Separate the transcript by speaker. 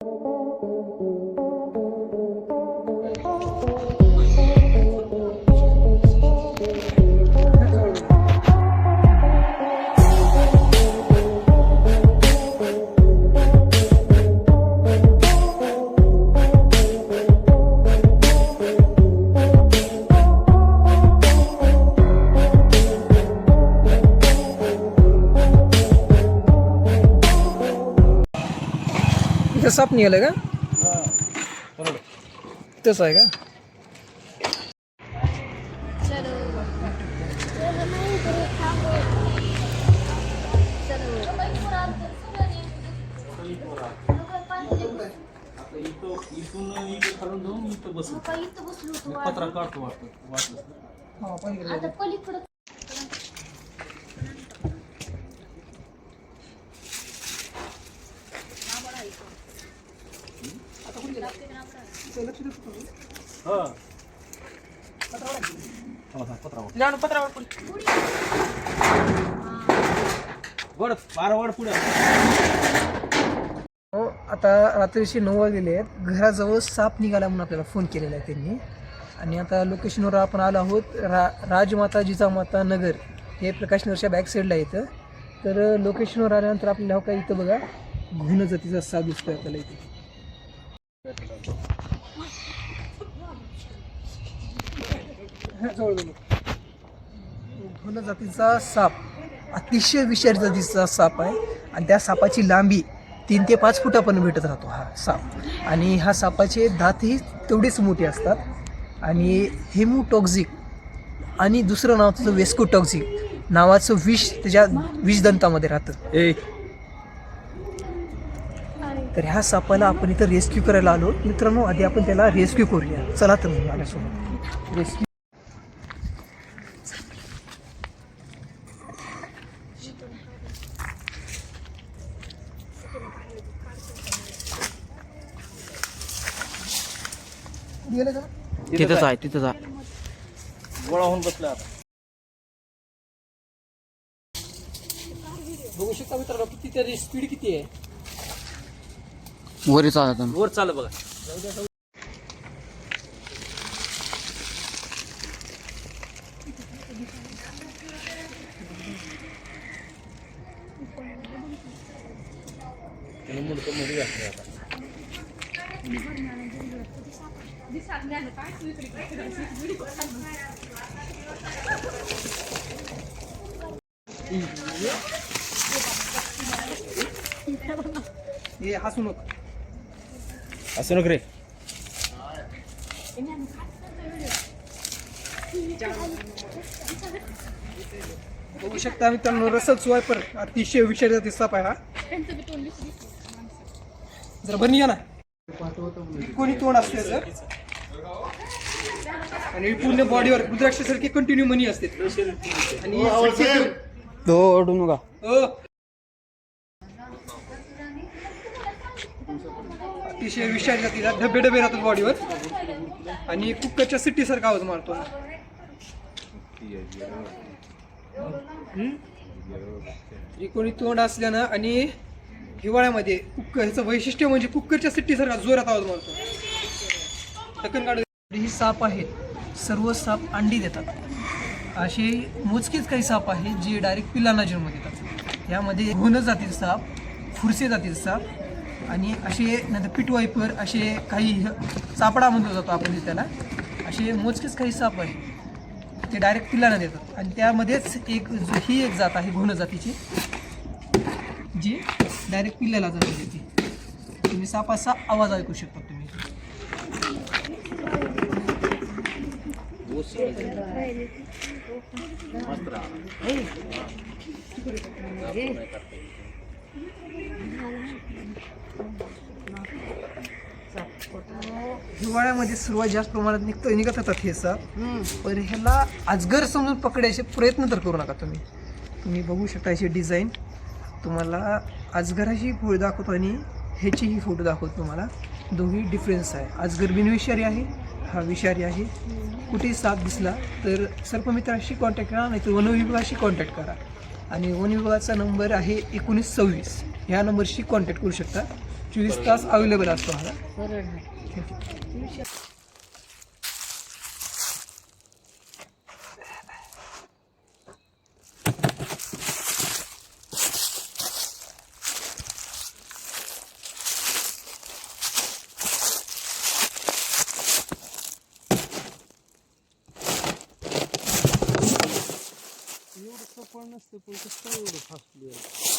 Speaker 1: इथं साप निघालं का तसं आहे का
Speaker 2: चलो। चलो। नहीं तो
Speaker 3: आता
Speaker 2: पलीकडं
Speaker 3: पुढे
Speaker 1: हो आता रात्रीचे नऊ वाजलेले आहेत. घराजवळ साप निघाला म्हणून आपल्याला फोन केलेला आहे त्यांनी. आणि आता लोकेशनवर आपण आलो आहोत. रा राजमाता जिजामाता नगर हे प्रकाशनगरच्या बॅक साईडला येतं. तर लोकेशनवर आल्यानंतर आपल्याला हो काय इथं बघा घुण जातीचा साप दिसतोय आपल्याला इथे. हा, जवळ जातीचा साप. अतिशय विषारी जातीचा साप आहे. आणि त्या सापाची लांबी तीन ते पाच फुटापर्यंत भेटत राहतो हा साप. आणि ह्या सापाचे दातही तेवढेच मोठे असतात. आणि हेमोटॉक्झिक आणि दुसरं नाव त्याचं वेस्कोटॉक्झिक नावाचं विष त्याच्या विषदंतामध्ये राहतं. तर ह्या सापाला आपण इथं रेस्क्यू करायला आलो. मित्रांनो आधी आपण त्याला रेस्क्यू करूया. चला तर माझ्यासोबत. रेस्क्यू गेलं का?
Speaker 4: तिथंच आहे तिथंच आहे
Speaker 3: गोळा होऊन बसला आता.
Speaker 1: बघू शकता मित्रांनो किती त्याची स्पीड किती आहे?
Speaker 4: वरीच आहे. आता
Speaker 3: वर चाल बघा. त्याने मुंडकं मध्ये घातलं आता.
Speaker 1: हसू नको.
Speaker 3: असं नको रे.
Speaker 1: बघू शकता मित्रांनो स्वायपर अतिशय विषारी जाती साप आहे हा. जरा बरं या ना. कोणी तोंड असते सर आणि पूर्ण बॉडीवर रुद्राक्षासारखे कंटिन्यू मनी असते. आणि
Speaker 4: तो. ओढू नका.
Speaker 1: अ. अतिशय विषारी जातीला डबे डबे राहतात बॉडीवर आणि कुक्करच्या सिट्टी सारखा आवाज मारतो. त्रिकोणी तोंड असल्यानं आणि हिवाळ्यामध्ये कुक्कर ह्याचं वैशिष्ट्य म्हणजे कुक्करच्या सिट्टीसारखा जोरात आवाज मारतो. टक्कन काढ ही साप आहेत सर्व साप अंडी देतात. असे मोजकेच काही साप आहेत जे डायरेक्ट पिलांना जन्म देतात. यामध्ये घुण जातील साप फुरसे जातील साप आणि असे नंतर पिटवायपर असे काही सापडा म्हणतो जातो आपण त्याला. असे मोजकेच काही साप आहेत ते डायरेक्ट पिलांना देतात. आणि त्यामध्येच एक ही एक जात आहे घुण जातीची. जी डायरेक्ट पिल्ल्याला जाते ती तुम्ही सापाचा आवाज ऐकू शकता तुम्ही. हिवाळ्यामध्ये सुरुवात जास्त प्रमाणात निघतो निघत येतात हे साप. पण ह्याला अजगर समजून पकडायचे प्रयत्न तर करू नका तुम्ही. तुम्ही बघू शकता याची डिझाईन तुम्हाला अजगराची फोटो दाखवतो आणि ह्याचीही फोटो दाखवतो तुम्हाला. दोन्ही डिफरन्स आहे. अजगर बिनविषारी आहे हा विषारी आहे. कुठेही साप दिसला तर सर्पमित्राशी कॉन्टॅक्ट करा नाही तर वनविभागाशी कॉन्टॅक्ट करा. आणि वन विभागाचा नंबर आहे एकोणीस सव्वीस. ह्या नंबरशी कॉन्टॅक्ट करू शकता. चोवीस तास अवेलेबल असतो हा
Speaker 3: एवढं सफळ नसतं पण कसं एवढं फास्ट